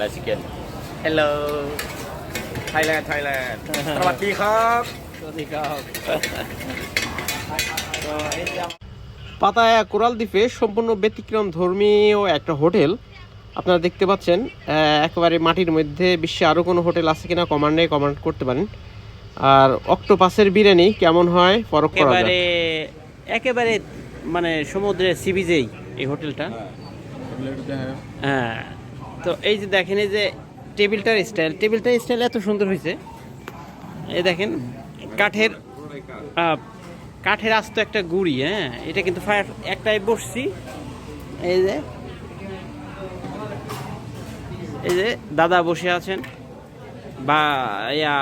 อะไรสิเกน Hello. ไทยแลนด์ไทยแลนด์ สวัสดีครับ.สวัสดีครับ .Pattaya coral দ্বীপে সম্পূর্ণ ব্যতিক্রম ধর্মীয় একটা হোটেল। আপনারা দেখতে পাচ্ছেন একেবারে মাটির মধ্যে বিশ্বে আরও কোনো হোটেল আছে কিনা কমান্ডে কমান্ড করতে পারেন। আর অক্টোপাসের বিরিয়ানি কেমন হয় পরক করা একেবারে একেবারে মানে সমুদ্রের সিবিজেই এই হোটেলটা। হ্যাঁ।, হ্যাঁ। তো এই যে দেখেন এই যে টেবিলটার স্টাইল টেবিলটার স্টাইল এত সুন্দর হয়েছে। এই দেখেন কাঠের কাঠের আস্ত একটা গুড়ি হ্যাঁ? এটা কিন্তু ফায়ার একটাই বসছি। এই যে এই যে দাদা বসে আছেন। বা ইয়া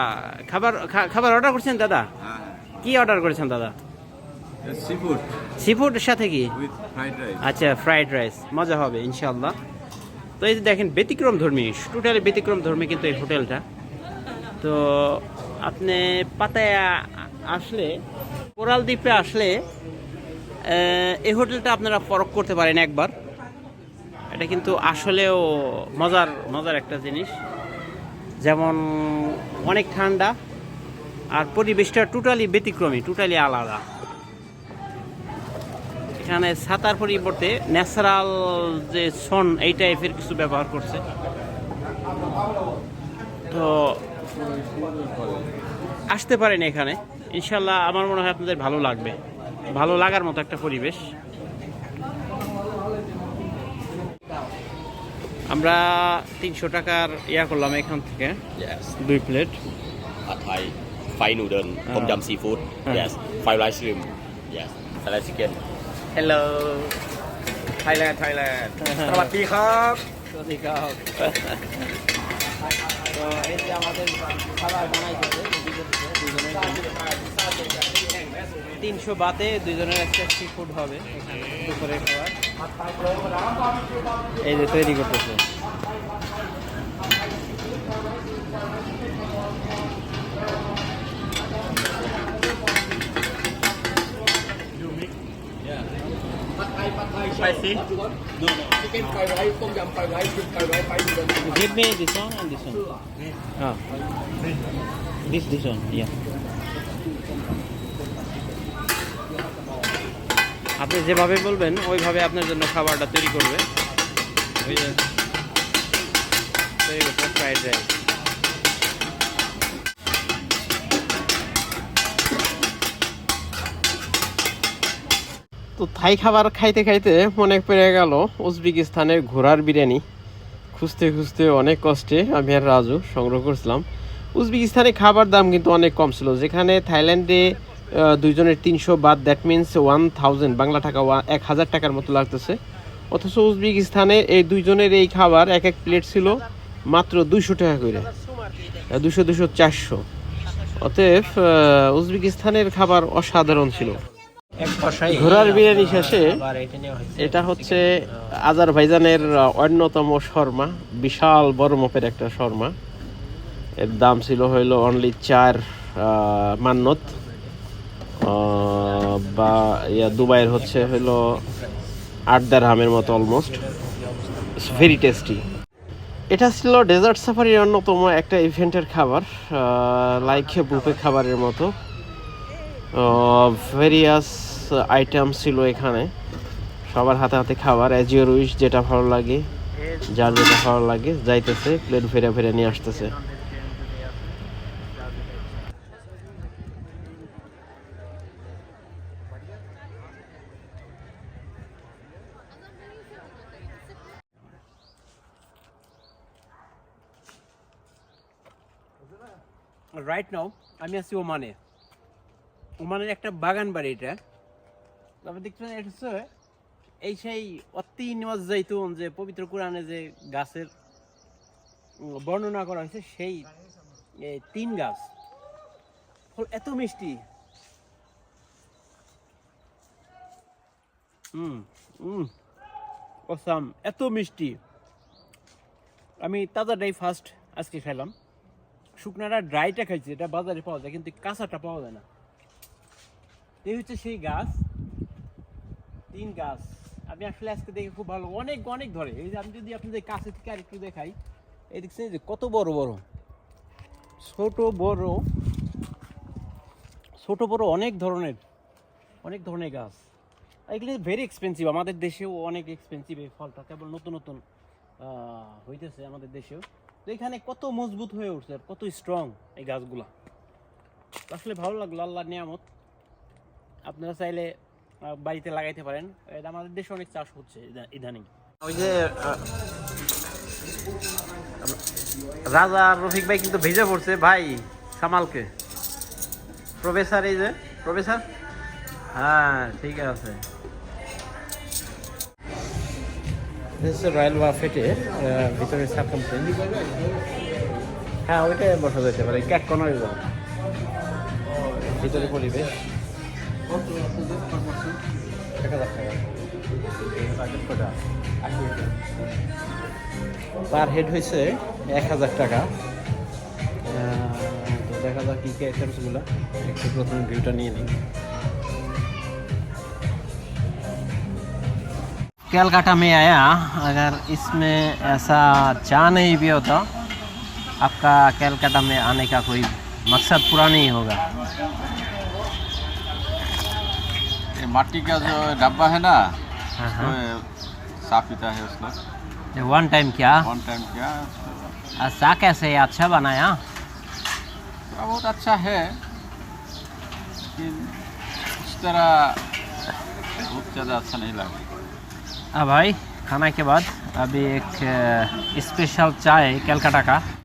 খাবার খাবার অর্ডার করছেন দাদা? কি অর্ডার করেছেন দাদা? সিফুড সি ফুডের সাথে কি? আচ্ছা ফ্রাইড রাইস মজা হবে ইনশাল্লাহ তো এই যে দেখেন, ব্যতিক্রম ধর্মী টোটালি ব্যতিক্রম ধর্মী কিন্তু এই হোটেলটা। তো আপনি পাতায় আসলে, কোরাল দ্বীপে আসলে এই হোটেলটা আপনারা পরখ করতে পারেন একবার। এটা কিন্তু আসলেও মজার মজার একটা জিনিস। যেমন অনেক ঠান্ডা, আর পরিবেশটা টোটালি ব্যতিক্রমী টোটালি আলাদা। এখানে ছাতার পরিবর্তে ন্যাচারাল যে সন এই টাইপের কিছু ব্যবহার করছে। তো আসতে পারেন এখানে। ইনশাল্লাহ আমার মনে হয় আপনাদের ভালো লাগবে। ভালো লাগার মতো একটা পরিবেশ। আমরা তিনশো টাকার ইয়া করলাম এখান থেকে। দুই plate. Thai udon five tom yum seafood Hello. Thailand Thailand. สวัสดีครับ.สวัสดีครับ .তো এই যে আমাদের খাবার বানাইছে তিনশো বাতে দুজনের একটা সি ফুড হবে এখানে দুপুরের খাবার এই যে তৈরি করতেছে। Spicy Give me this one and this one. Ah. This this one, yeah. আপনি যেভাবে বলবেন ওইভাবে আপনার জন্য খাবারটা তৈরি করবে ওই যে তৈরি করতে ফ্রাইড রাইস তো থাই খাবার খাইতে খাইতে মনে পড়ে গেল উজবেকিস্তানের ঘোড়ার বিরিয়ানি। খুঁজতে খুঁজতে অনেক কষ্টে আমি আর রাজু সংগ্রহ করছিলাম। উজবেকিস্তানে খাবার দাম কিন্তু অনেক কম ছিল, যেখানে থাইল্যান্ডে দুইজনের তিনশো বাদ that means one thousand Bangla টাকা এক হাজার টাকার মতো লাগতেছে। অথচ উজবেকিস্তানে এই দুইজনের এই খাবার এক এক প্লেট ছিল মাত্র দুইশো টাকা করে দুশো দুশো চারশো। অতএব উজবেকিস্তানের খাবার অসাধারণ ছিল। ঘোড়ার বিরিয়ানি শেষে এটা হচ্ছে আজারবাইজানের অন্যতম শর্মা বিশাল বড় মাপের একটা শর্মা। এর দাম ছিল হইল অনলি চার মান্নত। বা ইয়া দুবাইয়ের হচ্ছে হইল আট হামের মতো অলমোস্ট ভেরি টেস্টি এটা ছিল ডেজার্ট সাফারির অন্যতম একটা ইভেন্টের খাবার লাইক বুফে খাবারের মতো। ভেরিয়াস আইটেম ছিল এখানে। সবার হাতে হাতে খাবার অ্যাজ ইউর উইশ যেটা ভালো লাগে, যার যেটা ভালো লাগে, যাইতেছে প্লেট ফেরে ফেরে নিয়ে আসতেছে। রাইট নাও আমি আছি ওমানে। ওমানের একটা বাগান বাড়ি এটা। তবে দেখতে পাচ্ছেন, এটা হচ্ছে এই সেই অতি নিওয়াজ জাইতুন যে পবিত্র কোরআনে যে গাছের বর্ণনা করা হয়েছে, সেই তিন গাছ। ফল এত মিষ্টি। হুম হুম অসাম, এত মিষ্টি। আমি তাজাটাই ফার্স্ট আজকে খেলাম শুকনাটা ড্রাইটা খাইছি, এটা বাজারে পাওয়া যায়, কিন্তু কাঁচাটা পাওয়া যায় না। এই হচ্ছে সেই গাছ। তিন গাছ। আমি আসলে আজকে দেখে খুব ভালো। অনেক অনেক ধরে। এই যে আমি যদি আপনাদের কাছে থেকে আরেকটু দেখাই, এই দেখছেন যে কত বড় বড়। ছোট বড়। ছোট, বড় অনেক ধরনের অনেক ধরনের গাছ। এগুলি ভেরি এক্সপেন্সিভ আমাদের দেশেও অনেক এক্সপেন্সিভ এই ফলটা। কেবল নতুন নতুন হইতেছে আমাদের দেশেও। তো এখানে কত মজবুত হয়ে উঠছে আর কত স্ট্রং এই গাছগুলা। আসলে ভালো লাগল। আল্লাহর নিয়ামত। আপনারা চাইলে বাড়িতে লাগাইতে পারেন। এটা আমাদের দেশে অনেক চাষ হচ্ছে ইদানিং। ওই যে রাজা আর রফিক ভাই কিন্তু ভেজে পড়ছে ভাই সামালকে। প্রফেসর এই যে প্রফেসর? হ্যাঁ ঠিক আছে। রয়্যাল ভিতরে সার্কামফারেন্স হ্যাঁ ওইটাই বসা যেতে পারে ক্যাক কর্নার ভিতরে পরিবেশ। এক হাজার টাকা পার হেড হয়েছে এক হাজার টাকা আহ, তো দেখা যাক কী কী আইটেমসগুলো একটু প্রথমে ভিউটা নিয়ে নিই कैलकाटा में आया अगर इसमें ऐसा चाह नहीं भी होता आपका कैलकाटा में आने का कोई मकसद पूरा नहीं होगा ये माटी का जो डब्बा है ना हाँ वो हाँ साफ पीता है उसका वन टाइम क्या वन टाइम क्या ऐसा कैसे अच्छा बनाया थोड़ा बहुत अच्छा है लेकिन इस तरह बहुत ज़्यादा अच्छा नहीं लगा अब भाई खाना के बाद अभी एक स्पेशल चाय कैलकाटा का